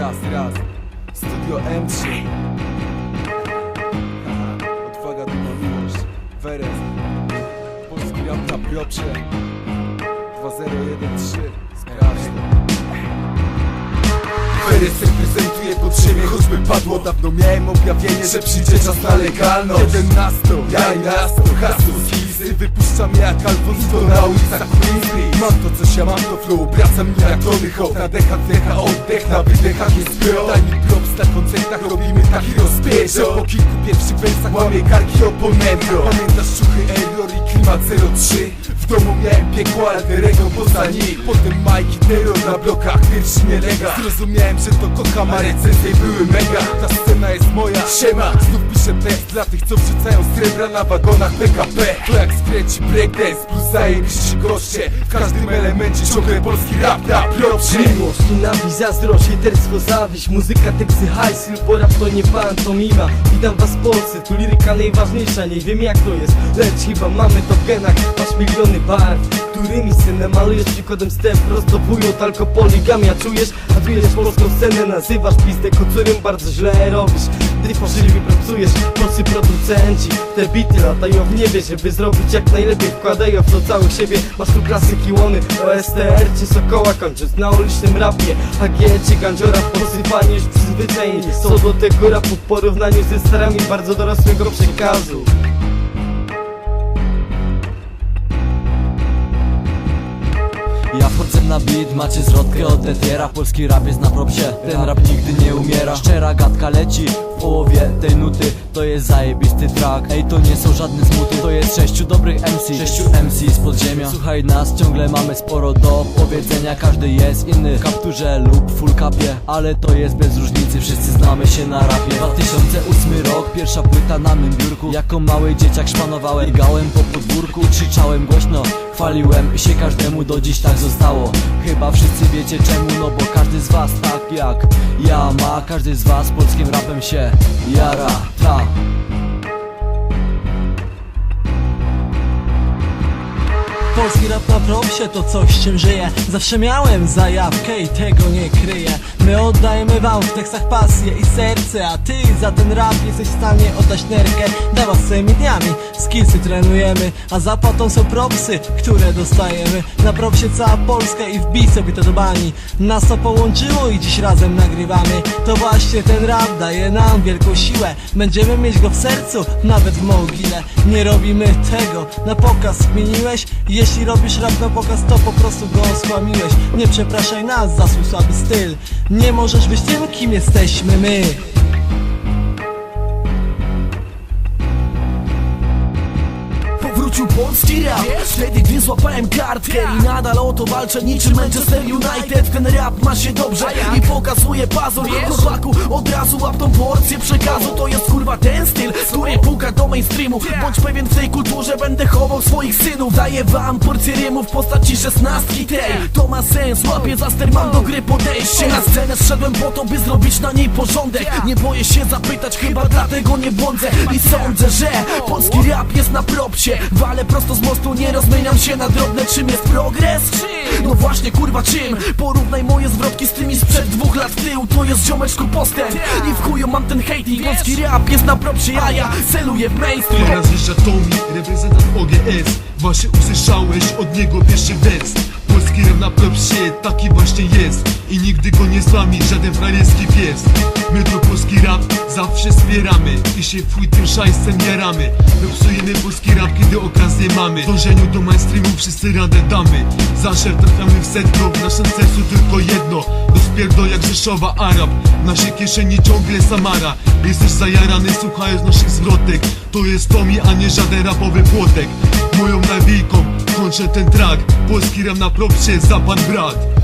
raz, raz. Studio M3 Haha, Odwaga to na miłość. Werest Polski rap na propsie. 2013 Sprawdź to Perez reprezentuje potrzebie, choćby padło Dawno. Miałem objawienie, że przyjdzie czas na legalność. 11, ja i nasto, hasło z listy Wypuszczam jak Alfonso na ulicach Queen Street Mam to coś, ja mam to flow, wracam mi jak Tony Hawk Na decha, decha, oddech, na wydechach jest gro Daj mi props na koncertach, robimy taki rozpięć Że po kilku pierwszych wersach łamie karki oponentu Pamiętasz czuchy Error i klimat 03? W domu miałem piekło alterego poza nim. Potem Mike i terror na blokach, pierwszy nielega Zrozumiałem, że to kocham, a recenzje były mega. Ta scena jest moja, siema. Znów piszę tekst dla tych, co wrzucają srebra na wagonach PKP To jak skręci breakdance plus zajebiści goście. W każdym elemencie ciągle polski rap na propsie Miłość, nienawiść, zazdrość, hejterstwo, zawiść. Muzyka, teksty, hajs, bo rap to nie pantomima. Witam was w Polsce, tu liryka najważniejsza. Nie wiem jak to jest, lecz chyba mamy to w genach Masz miliony barw, którymi scenę malujesz Przykładem step, rozdobujot, alkopoligamia Czujesz, a czujesz polską scenę Nazywasz pistek, o którym bardzo źle robisz. Gdy fałszywie pracujesz, polscy producenci Te bity latają w niebie, żeby zrobić jak najlepiej Wkładają w to całe siebie. Masz tu klasyki łony, OSTR czy Sokoła Kończąc na ulicznym rapie AG czy Gandziora Posypani już przyzwyczajeni. Są do tego rapu W porównaniu ze starami bardzo dorosłego przekazu Ja wchodzę na beat, macie zwrotkę od Detiera Polski rap jest na propsie, ten rap nigdy nie umiera. Szczera gadka leci w połowie tej nuty. To jest zajebisty track. Ej, to nie są żadne smuty To jest sześciu dobrych MC Sześciu MC z podziemia. Słuchaj nas, ciągle mamy sporo do powiedzenia. Każdy jest inny w kapturze lub full capie. Ale to jest bez różnicy, wszyscy znamy się na rapie. 2008 rok, pierwsza płyta na mym biurku. Jako mały dzieciak szpanowałem, biegałem po podwórku. Krzyczałem głośno, chwaliłem się każdemu Do dziś tak zostało. Chyba wszyscy wiecie czemu, no bo każdy z was tak jak ja ma. Każdy z was polskim rapem się jara, ta Polski rap na propsie to coś czym żyję Zawsze miałem zajawkę i tego nie kryję. My oddajemy wam w tekstach pasję i serce A ty za ten rap jesteś w stanie oddać nerkę. Dawa swoimi dniami, skillsy trenujemy A zapłatą są propsy, które dostajemy. Na propsie cała Polska i wbij sobie to do bani. Nas to połączyło i dziś razem nagrywamy. To właśnie ten rap daje nam wielką siłę. Będziemy mieć go w sercu, nawet w mogile. Nie robimy tego na pokaz, zmieniłeś? Jeśli robisz rap na pokaz, to po prostu go skłamiłeś. Nie przepraszaj nas za swój słaby styl. Nie możesz być tym, kim jesteśmy my Powrócił polski rap. Wtedy gdy złapałem kartkę I nadal o to walczę niczym Manchester United. Ten rap ma się dobrze i pokazuje pazur Chłopaku. Od razu łap tą porcję przekazu. To jest kurwa ten styl, który puka do mainstreamu. Bądź pewien w tej kulturze będę chował swoich synów. Daję wam porcję rymów w postaci szesnastki tej. To ma sens, łapię za ster, mam do gry podejście. Na scenę zszedłem po to, by zrobić na niej porządek. Nie boję się zapytać, chyba dlatego nie błądzę. I sądzę, że polski rap jest na propsie. Walę prosto z mostu, nie rozmieniam się na drobne. Czym jest progres? No właśnie kurwa czym? Porównaj moje zwrotki z tymi sprzed dwóch lat w tył. To jest ziomeczku postęp I w chuju mam ten hating Polski rap jest na propsie, a ja celuję w mainstream. To nazwiska Tommy, reprezentant OGS Właśnie usłyszałeś od niego pierwszy wers Na propsie, taki właśnie jest. I nigdy go nie złami żaden frajerski pies. My tu polski rap zawsze wspieramy. I się chuj tym szajsem jaramy. My psujemy polski rap, kiedy okazję mamy. W dążeniu do mainstreamu wszyscy radę damy. Zawsze trafiamy w sedno, w naszym sercu tylko jedno. Rozpierdol jak Rzeszowa Arab. W naszej kieszeni ciągle Samara. Jesteś zajarany, słuchając naszych zwrotek. To jest Tommy, a nie żaden rapowy płotek. Moją nawijką kończę ten track Polski ram na propsie za pan brat